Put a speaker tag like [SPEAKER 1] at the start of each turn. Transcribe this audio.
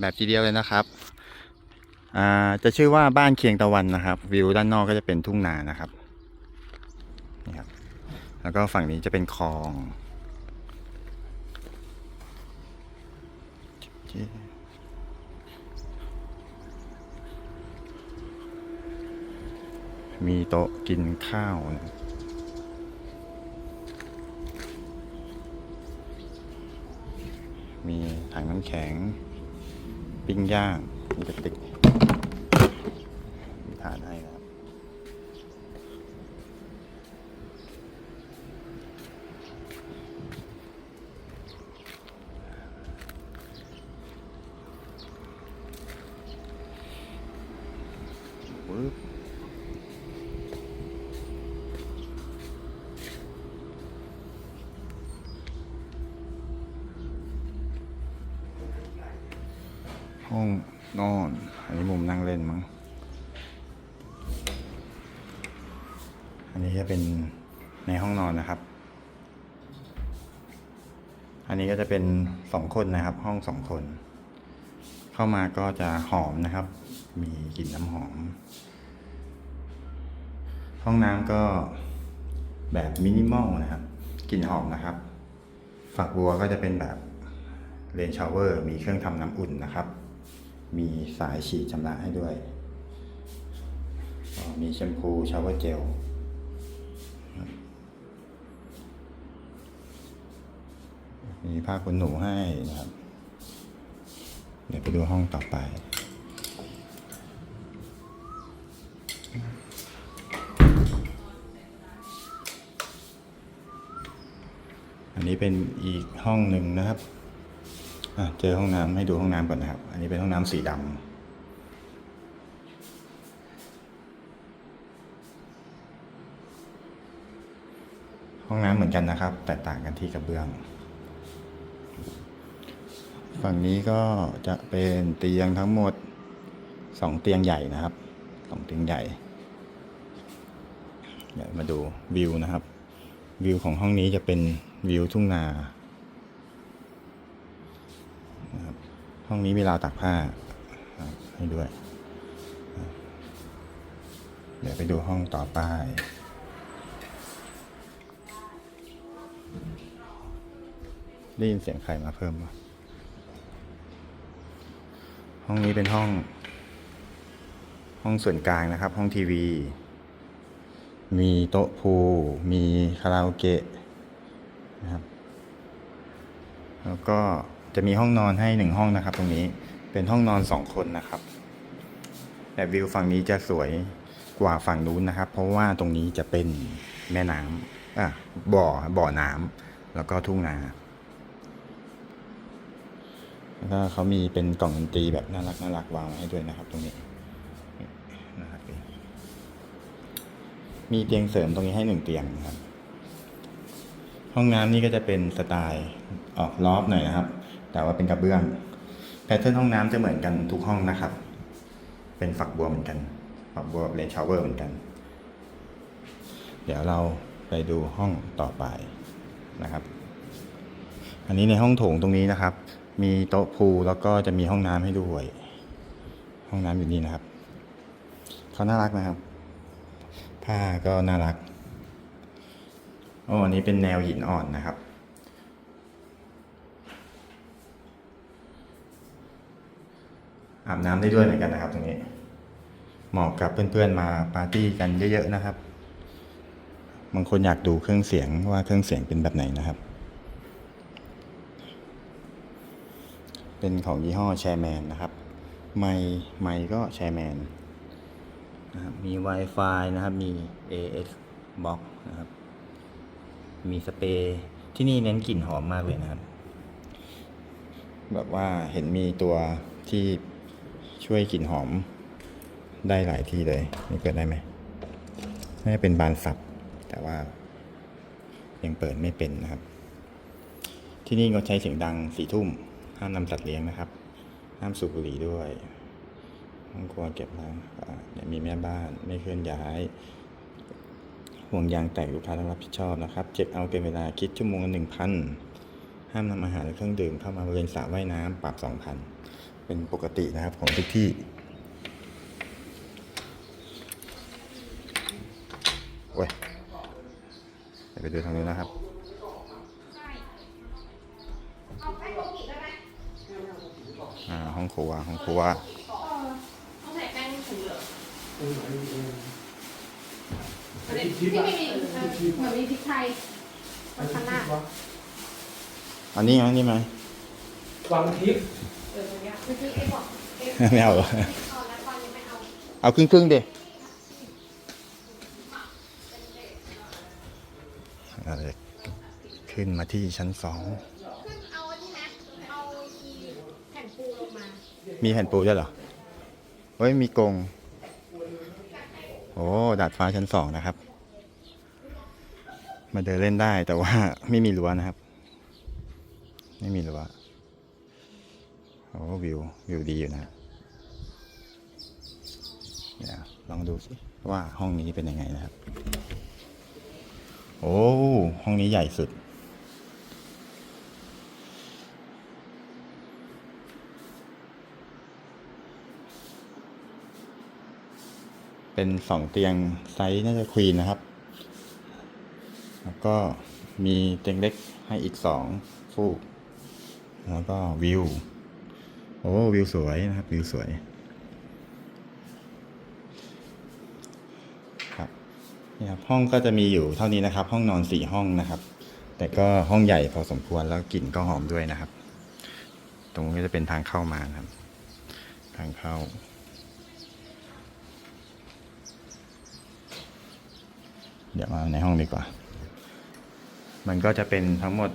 [SPEAKER 1] แบบทีเดียวเลยนะครับอ่าจะชื่อว่าบ้านเคียงตะวันนะครับ วิวด้านนอกก็จะเป็นทุ่งนานะครับนี่ครับ แล้วก็ฝั่งนี้จะเป็นคลองมีโต๊ะกินข้าวนะมีถังน้ำแข็ง ปิ้งย่างมีกติกถาดให้นะครับ ปึ๊บ ห้องนอน อันนี้มุมนั่งเล่นมั้ง อันนี้จะเป็นในห้องนอนนะครับ อันนี้ก็จะเป็นสองคนนะครับ ห้องสองคน เข้ามาก็จะหอมนะครับ มีกลิ่นน้ำหอม ห้องน้ำก็แบบมินิมอลนะครับ กลิ่นหอมนะครับ ฝักบัวก็จะเป็นแบบเลนชาวเวอร์ มีเครื่องทำน้ำอุ่นนะครับ มีสายฉีดชำระให้ด้วย มีแชมพูชาว์เจลมีผ้าขนหนูให้นะครับ เดี๋ยวไปดูห้องต่อไปอันนี้เป็นอีกห้องหนึ่งนะครับ เจอห้องน้ำให้ดูห้องน้ำก่อนนะครับ อันนี้เป็นห้องน้ำสีดำห้องน้ำเหมือนกันนะครับ แตกต่างกันที่กระเบื้อง ฝั่งนี้ก็จะเป็นเตียงทั้งหมดสองเตียงใหญ่นะครับสองเตียงใหญ่เดี๋ยวมาดูวิวนะครับ วิวของห้องนี้จะเป็นวิวทุ่งนานะครับ ห้องนี้มีราวตากผ้าให้ด้วย เดี๋ยวไปดูห้องต่อไปได้ยินเสียงใครมาเพิ่มวะห้องนี้เป็นห้อง ห้องส่วนกลางนะครับ ห้องทีวี มีโต๊ะพูมีคาราโอเกะนะครับ แล้วก็ จะมีห้องนอนให้หนึ่งห้องนะครับ ตรงนี้เป็นห้องนอนสองคนนะครับ แต่วิวฝั่งนี้จะสวยกว่าฝั่งนู้นนะครับ เพราะว่าตรงนี้จะเป็นแม่น้ำอะบ่อบ่อน้ำแล้วก็ทุ่งนาแล้วก็เขามีเป็นกล่องดนตรีแบบน่ารักน่ารักวางไว้ให้ด้วยนะครับ ตรงนี้นะครับมีเตียงเสริมตรงนี้ให้หนึ่งเตียงนะครับ ห้องน้ำนี่ก็จะเป็นสไตล์ออกลอฟหน่อยนะครับ แต่ว่าเป็นกระเบื้อง แพทเทิร์นห้องน้ำจะเหมือนกันทุกห้องนะครับ เป็นฝักบัวเหมือนกัน ฝักบัวเลนชาวเวอร์เหมือนกัน เดี๋ยวเราไปดูห้องต่อไปนะครับ อันนี้ในห้องโถงตรงนี้นะครับ มีโต๊ะพูลแล้วก็จะมีห้องน้ำให้ด้วย ห้องน้ำอยู่นี่นะครับเขาน่ารักนะครับ ผ้าก็น่ารักโอ้อันนี้เป็นแนวหินอ่อนนะครับ อาบน้ำได้ด้วยเหมือนกันนะครับตรงนี้เหมาะกับเพื่อนๆมาปาร์ตี้กันเยอะๆนะครับ บางคนอยากดูเครื่องเสียงว่าเครื่องเสียงเป็นแบบไหนนะครับ เป็นของยี่ห้อแชร์แมนนะครับ ไมค์ไมค์ก็แชร์แมนนะครับมี Wi-Fi นะครับ มี AS Box นะครับ มีสเปรย์ที่นี่เน้นกลิ่นหอมมากเลยนะครับ แบบว่าเห็นมีตัวที่ ช่วยกลิ่นหอมได้หลายที่เลยนี่เปิดได้ไหมน่าจะเป็นบานสับ แต่ว่ายังเปิดไม่เป็นนะครับ ที่นี่งดใช้เสียงดังสี่ทุ่มห้ามนำสัตว์เลี้ยงนะครับ ห้ามสูบบุหรี่ด้วยห้องครัวเก็บล้างอ่าเนี่ยมีแม่บ้านไม่เคลื่อนย้ายห่วงยางแตกลูกค้าต้องรับผิดชอบนะครับเจ็บเอาเกินเวลาคิดชั่วโมงละหนึ่งพันห้ามนำอาหารและเครื่องดื่มเข้ามาบริเวณสระว่ายน้ำปรับสองพัน เป็นปกตินะครับของทุกที่ โอ้ยเดี๋ยวไปดูทางนู้นนะครับอ่าห้องครัวห้องครัว
[SPEAKER 2] ต้องใส่แป้งถุงเหลือง
[SPEAKER 3] ตรงไหนเออ
[SPEAKER 2] ที่ไม่มีเออเหมือนมีพริกไทยบนข้างหน้า
[SPEAKER 1] อันนี้ไหมอันนี้ไหม
[SPEAKER 3] วางทิพย์
[SPEAKER 2] เออตรงเนี้ยเมื่อกี้ ไอ้บอกเอ๊ะ
[SPEAKER 1] ไม่เอาเหรอ
[SPEAKER 2] เอาแล้วตอนนี้ไม่เอา
[SPEAKER 1] เอาครึ่งครึ่งๆดิเราจะขึ้นมาที่ชั้นสอง
[SPEAKER 2] ขึ้นเอาอันนี้นะเอาอีแผ่นปูลงมา
[SPEAKER 1] มีแผ่นปูด้วยเหรอเฮ้ยมีกรงโอ้ดาดฟ้าชั้นสองนะครับ มาเดินเล่นได้แต่ว่าไม่มีรั้วนะครับ ไม่มีรั้ว โอ้วิววิวดีอยู่นะเดี๋ยวลองดูสิว่าห้องนี้เป็นยังไงนะครับ โอ้ห้องนี้ใหญ่สุด เป็นสองเตียงไซส์น่าจะควีนนะครับ แล้วก็มีเตียงเล็กให้อีกสองฟูก แล้วก็วิว อ้วิวสวยนะครับวิวสวยครับนี่ครับห้องก็จะมีอยู่เท่านี้นะครับ ห้องนอนสี่ห้องนะครับ แต่ก็ห้องใหญ่พอสมควรแล้วกลิ่นก็หอมด้วยนะครับ ตรงนี้จะเป็นทางเข้ามาครับ ทางเข้าเดี๋ยวมาในห้องดีกว่า มันก็จะเป็นทั้งหมด